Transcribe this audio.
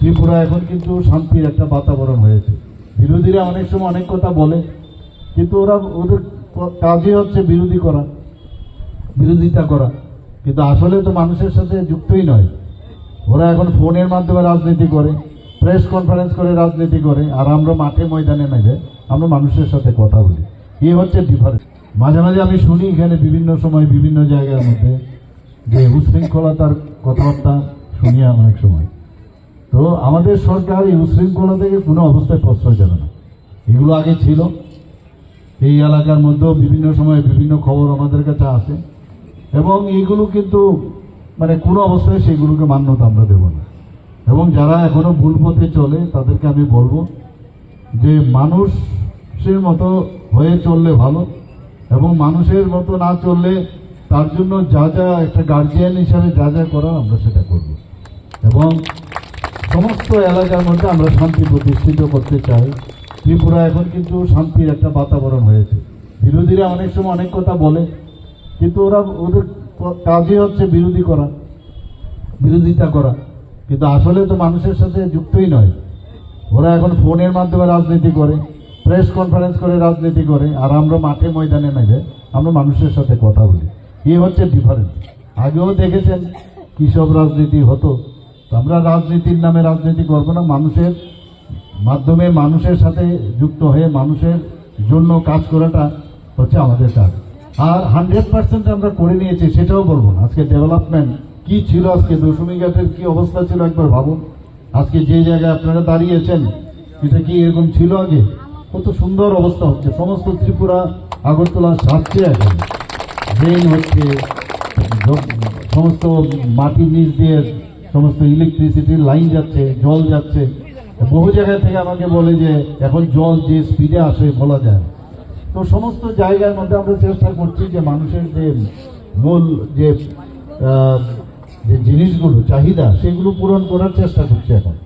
ত্রিপুরা এখন কিন্তু শান্তির একটা বাতাবরণ হয়েছে। বিরোধীরা অনেক সময় অনেক কথা বলে, কিন্তু ওরা ওদের কাজই হচ্ছে বিরোধী করা, বিরোধিতা করা। কিন্তু আসলে তো মানুষের সাথে যুক্তই নয়। ওরা এখন ফোনের মাধ্যমে রাজনীতি করে, প্রেস কনফারেন্স করে রাজনীতি করে, আর আমরা মাঠে ময়দানে নেবে আমরা মানুষের সাথে কথা বলি। এই হচ্ছে ডিফারেন্স মাঝে মাঝে আমি শুনি এখানে বিভিন্ন সময়, বিভিন্ন জায়গার মধ্যে যে উশৃঙ্খলতার কথাবার্তা শুনি অনেক সময়। তো আমাদের সরকার এই উশৃঙ্খলা থেকে কোনো অবস্থায় প্রশ্রয় দেবে না। এগুলো আগে ছিল। এই এলাকার মধ্যেও বিভিন্ন সময় বিভিন্ন খবর আমাদের কাছে আসে। এবং এইগুলো কিন্তু মানে কোনো অবস্থায় সেগুলোকে মান্যতা আমরা দেব না। এবং যারা এখনও ভুল পথে চলে, তাদেরকে আমি বলব যে মানুষের মতো হয়ে চললে ভালো এবং মানুষের মতো না চললে তার জন্য যা যা একটা গার্জিয়ান হিসাবে যা যা করার আমরা সেটা করব। এবং সমস্ত এলাকার মধ্যে আমরা শান্তি প্রতিষ্ঠিত করতে চাই। ত্রিপুরা এখন কিন্তু শান্তির একটা বাতাবরণ হয়েছে। বিরোধীরা অনেক সময় অনেক কথা বলে, কিন্তু ওরা ওদের কাজই হচ্ছে বিরোধী করা, বিরোধিতা করা। কিন্তু আসলে তো মানুষের সাথে যুক্তই নয়। ওরা এখন ফোনের মাধ্যমে রাজনীতি করে, প্রেস কনফারেন্স করে রাজনীতি করে, আর আমরা মাঠে ময়দানে নেবে আমরা মানুষের সাথে কথা বলি। এই হচ্ছে ডিফারেন্স আগেও দেখেছেন কী সব রাজনীতি হতো? আমরা রাজনীতির নামে রাজনীতি করব না, মানুষের মাধ্যমে মানুষের সাথে যুক্ত হয়ে মানুষের জন্য কাজ করাটা হচ্ছে আমাদের কাজ। আর হান্ড্রেড পার্সেন্ট আমরা করে নিয়েছি, সেটাও বলব না। আজকে ডেভেলপমেন্ট কি ছিল, আজকে দশমী ঘাটের কি অবস্থা ছিল একবার ভাবুন। আজকে যে জায়গায় আপনারা দাঁড়িয়েছেন, এটা কি এরকম ছিল আগে? কত সুন্দর অবস্থা হচ্ছে। সমস্ত ত্রিপুরা, আগরতলা সাজছে এখন। ড্রেন হচ্ছে সমস্ত মাটির নিচ দিয়ে সমস্ত ইলেকট্রিসিটির লাইন যাচ্ছে, জল যাচ্ছে। বহু জায়গা থেকে আমাকে বলে যে, এখন জল যে স্পিডে আসে বলা যায়। তো সমস্ত জায়গার মধ্যে আমরা চেষ্টা করছি যে মানুষের যে মূল যে যে জিনিসগুলো, চাহিদা, সেগুলো পূরণ করার চেষ্টা করছি এখন।